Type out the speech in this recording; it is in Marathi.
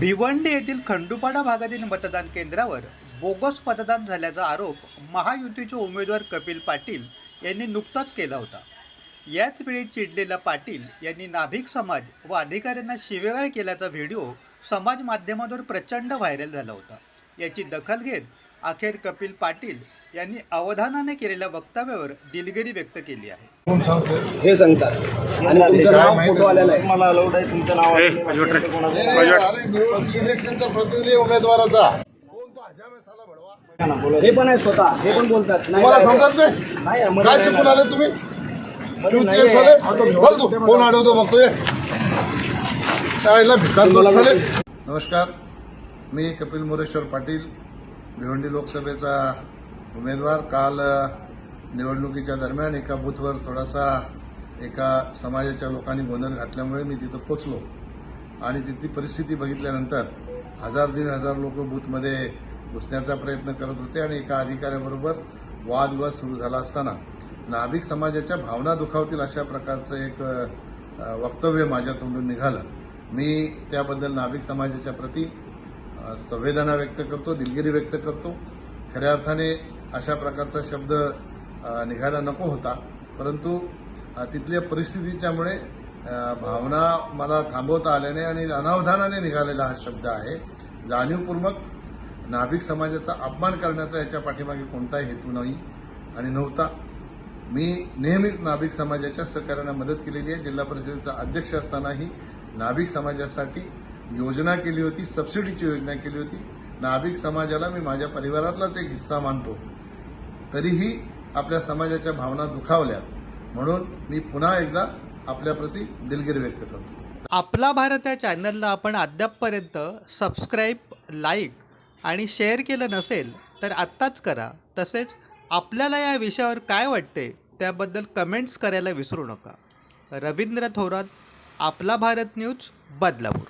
भिवंडी येथील खंडुपाडा भागातील मतदान केंद्रावर बोगस मतदान झाल्याचा आरोप महायुतीचे उमेदवार कपिल पाटील यांनी नुकताच केला होता. याच वेळी चिडलेला पाटील यांनी नाभिक समाज व अधिकाऱ्यांना शिवेगाळ केल्याचा व्हिडिओ समाज माध्यमांवर प्रचंड व्हायरल झाला होता. याची दखल घेत अखेर कपिल पाटील यांनी अवधानाने केलेल्या वक्तव्यावर दिलगिरी व्यक्त केली आहे. हे सांगतात. आणि तुमचं नाव फोटो आलेला आहे. मला अलाउड आहे तुमचं नाव आहे. इलेक्शनचा प्रतिनिधी उमेदवाराचा. हे पण आहे स्वतः हे पण बोलतात. नाही समजत काय शिकून. आले तुम्ही? ते त्याला भिकार नमस्कार. मी कपिल मोरेश्वर पाटील भिवंडी लोकसभेचा उमेदवार. काल अ, निवडणुकीच्या दरम्यान एका बूथवर थोडासा एका समाजाच्या लोकांनी गोंधळ घातल्यामुळे मी तिथं पोचलो. आणि तिथली परिस्थिती बघितल्यानंतर हजार दीड हजार लोक बूथमध्ये घुसण्याचा प्रयत्न करत होते आणि एका अधिकाऱ्याबरोबर वादविवाद सुरू झाला असताना. नाभिक समाजाच्या भावना दुखावतील अशा प्रकारचं एक वक्तव्य माझ्या तोंडून निघालं. मी त्याबद्दल नाभिक समाजाच्या प्रती संवेदना व्यक्त करतो दिलगिरी व्यक्त करतो. खऱ्या अर्थाने अशा प्रकारचा शब्द निघायला नको होता. परंतु तिथल्या परिस्थितीच्यामुळे भावना मला थांबवता आल्याने आणि अनावधानाने निघालेला हा शब्द आहे. जाणीवपूर्वक नाभिक समाजाचा अपमान करण्याचा याच्या पाठीमागे कोणताही हेतू नाही आणि नव्हता. मी नेहमीच नाभिक समाजाच्या सहकार्यानं मदत केलेली आहे. जिल्हा परिषदेचा अध्यक्ष असतानाही नाभिक समाजासाठी योजना केली होती सबसिडीची योजना केली होती. नाभिक समाजाला मी माझ्या परिवारातलाच एक हिस्सा मानतो. तरीही आपल्या समाजाच्या भावना दुखावल्या म्हणून मी पुन्हा एकदा आपल्याप्रती दिलगिरी व्यक्त करतो. आपला भारत या चॅनलला आपण अद्यापपर्यंत सबस्क्राईब लाईक आणि शेअर केलं नसेल तर आत्ताच करा. तसेच आपल्याला या विषयावर काय वाटते त्याबद्दल कमेंट्स करायला विसरू नका. रवींद्र थोरात आपला भारत न्यूज बदलापूर.